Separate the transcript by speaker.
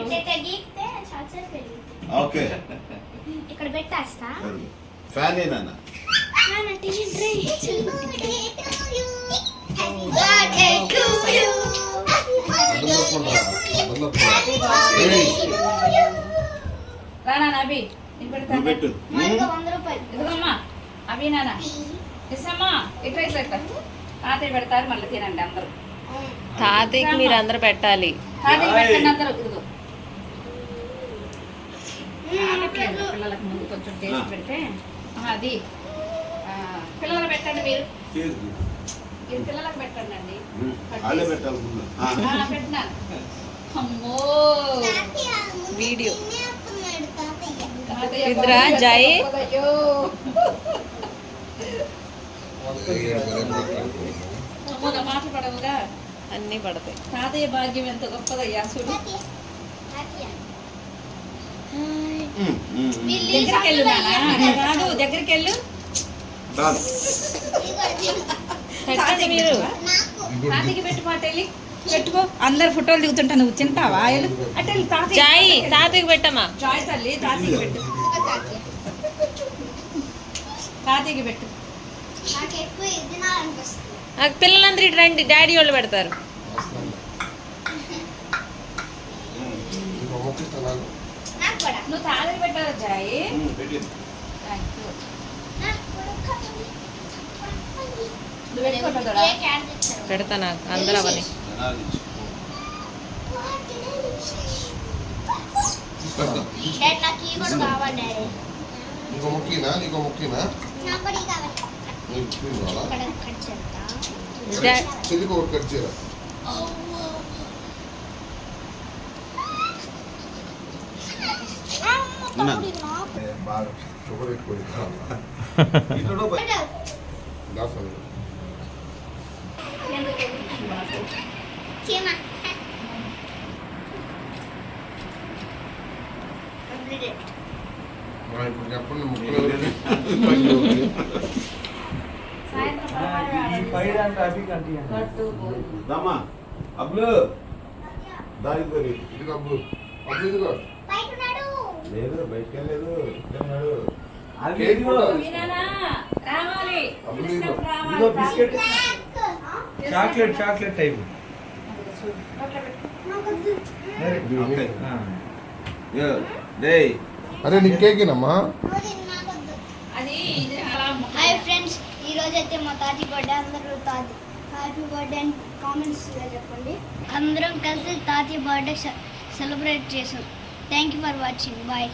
Speaker 1: ఇట్లా గీకితే చాలా పెరుగుతుంది
Speaker 2: ఓకే
Speaker 1: ఇక్కడ పెట్టేస్తా
Speaker 2: ఫ్యాన్ ఏనా
Speaker 3: రానా అభి
Speaker 2: నువ్వు
Speaker 3: పెడతాను
Speaker 2: పెట్టు
Speaker 1: వంద రూపాయలు
Speaker 3: ఇదిగోమ్మా అభి ఇసమ్మా ఇట్లా ఇట్లా ఇట్లా తాతయ్య పెడతారు మళ్ళీ తినండి అందరూ
Speaker 4: తాతయ్యకి మీరు అందరూ పెట్టాలి.
Speaker 3: పిల్లలకు ముందు కొంచెం టేస్ట్ పెడితే అది పెట్టండి మీరు. పిల్లలకు పెట్టండి అండి. అమ్మో.
Speaker 4: వీడియో. ఇద్దరా, జై? అన్నీ పడతాయి.
Speaker 3: తాతయ్య భాగ్యం ఎంత గొప్పదయ్యా చూడు. దగ్గరికి వెళ్ళు రాదు దగ్గరికి వెళ్ళు.
Speaker 4: మీరు.
Speaker 3: తాతయ్యకి పెట్టు మాట వెళ్ళి పెట్టుకో. అందరు ఫోటోలు దిగుతుంటా నువ్వు. తింటావా? అంటే
Speaker 4: జాయి తాతయ్యకి పెట్టమ్మా.
Speaker 3: జాయ్ తల్లి తాతయ్యకి పెట్టు. తాతయ్యకి పెట్టు.
Speaker 1: నాకు ఎక్కువ ఇది
Speaker 4: నాకు పిల్లలందరూ ఇటు రండి డాడీ వాళ్ళు పెడతారు.
Speaker 1: నాకు కూడా
Speaker 3: నువ్వు జాయి.
Speaker 4: పెడతా నాకు అందరూ అవని
Speaker 2: జనాలు ఇచ్చి.
Speaker 1: డాడీ నాకు ఈ కూడా కావాలి. డాడీ
Speaker 5: నీకు ముక్కినా నీకు ముక్కినా
Speaker 1: కావాలి
Speaker 5: నీకు ముక్కిన కావాలా
Speaker 1: ఇక్కడ కట్ చేస్తా
Speaker 4: డా-
Speaker 5: చెల్లికి ఒకటి కట్ చేయరా
Speaker 2: ఉన్నా.
Speaker 5: బాగా షుగర్ ఎక్కువ
Speaker 2: ఇక్కడో పోయి.
Speaker 5: దాసాను
Speaker 1: చీమ Completed.
Speaker 5: ఇప్పుడు చెప్పండి ముక్కలు
Speaker 2: దమ్మా అబ్బులు. దానికి పోయి.
Speaker 5: ఇది అబ్బు. అబ్బు ఇదిగో.
Speaker 2: లేదు బయటికి వెళ్ళలేదు ఇక్కడ ఉన్నాడు.
Speaker 5: కేక్ కూడా
Speaker 3: మీనానా రావాలి.
Speaker 5: అప్పుడు
Speaker 3: పిలిచినప్పుడు రావాలి.
Speaker 6: ఇదిగో బిస్కెట్. Chocolate chocolate type.
Speaker 5: అరే నీకు
Speaker 1: ఈ అయితే మా తాజీ బర్త్డే అందరూ తాజీ హ్యాపీ బర్త్డే అని కామెంట్స్ చెప్పండి. అందరం కలిసి తాతి బర్త్డే సెలబ్రేట్ చేసాం. Thank you for watching.
Speaker 2: Bye.